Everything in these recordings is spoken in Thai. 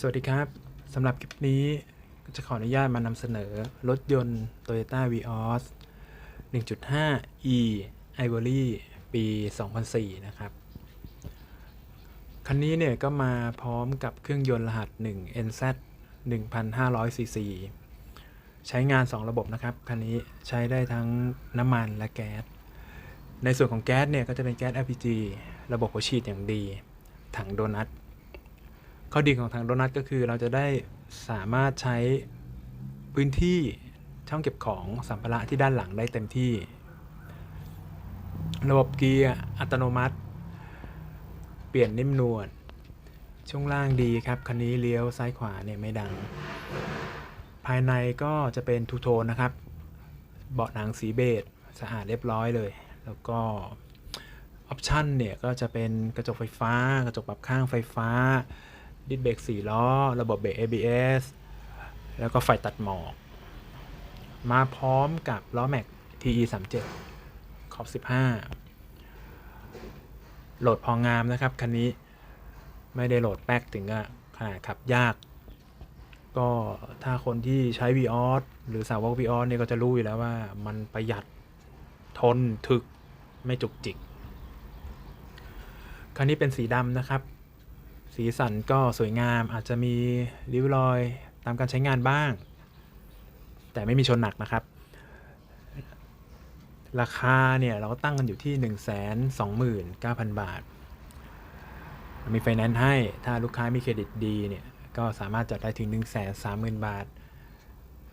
สวัสดีครับสำหรับคลิปนี้ก็จะขออนุญาตมานำเสนอรถยนต์ Toyota Vios 1.5 e Ivory ปี 2004 นะครับ คันนี้เนี่ยก็มาพร้อมกับเครื่องยนต์รหัส 1 NZ 1,500 cc ใช้งาน 2 ระบบนะครับ คันนี้ใช้ได้ทั้งน้ำมันและแก๊ส ในส่วนของแก๊สเนี่ยก็จะเป็นแก๊ส LPG ระบบหัวฉีดอย่างดี ถังโดนัท ข้อดีของทางโดนัทก็คือเราจะได้สามารถใช้พื้นที่ช่องเก็บของสัมภาระที่ด้านหลังได้เต็มที่ ระบบเกียร์อัตโนมัติ เปลี่ยนนิ่มนวลช่วงล่างดีครับ คันนี้เลี้ยวซ้ายขวาเนี่ยไม่ดัง ภายในก็จะเป็นทูโทนนะครับ เบาะหนังสีเบจสะอาดเรียบร้อยเลย แล้วก็ออปชันเนี่ยก็จะเป็นกระจกไฟฟ้า กระจกปรับข้างไฟฟ้า ดิสเบรก4ล้อ ระบบเบรก ABS แล้วก็ไฟตัดหมอก มาพร้อมกับล้อแม็ก TE 37ขอบ15 โหลดพองามนะครับ คันนี้ไม่ได้โหลดแป๊กถึงกับขนาดขับยาก ก็ถ้าคนที่ใช้ Vios หรือสาวก Vios เนี่ยก็จะรู้อยู่แล้วว่ามันประหยัดทนถึกไม่จุกจิก คันนี้เป็นสีดำนะครับ สีสันก็สวยงามอาจจะมีริ้วรอยตามการใช้งานบ้าง แต่ไม่มีชนหนักนะครับ ราคาเนี่ยเราก็ตั้งกันอยู่ที่ 1 2 9 0 0 0 บาท มีไฟแนนซ์ให้ถ้าลูกค้ามีเครดิตดีเนี่ยก็สามารถจัดได้ถึง 1 3 0 0 0 0 บาท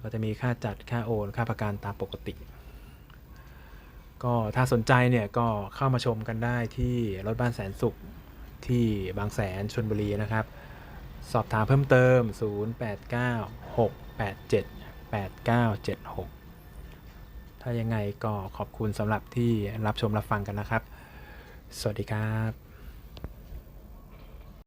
ก็จะมีค่าจัดค่าโอน ค่าประกันตามปกติ ก็ถ้าสนใจเนี่ยก็เข้ามาชมกันได้ที่รถบ้านแสนสุข ที่บางแสนชนบุรีนะครับ สอบถามเพิ่มเติม 0896878976 ถ้ายังไงก็ขอบคุณสำหรับที่รับชมรับฟังกันนะครับ สวัสดีครับ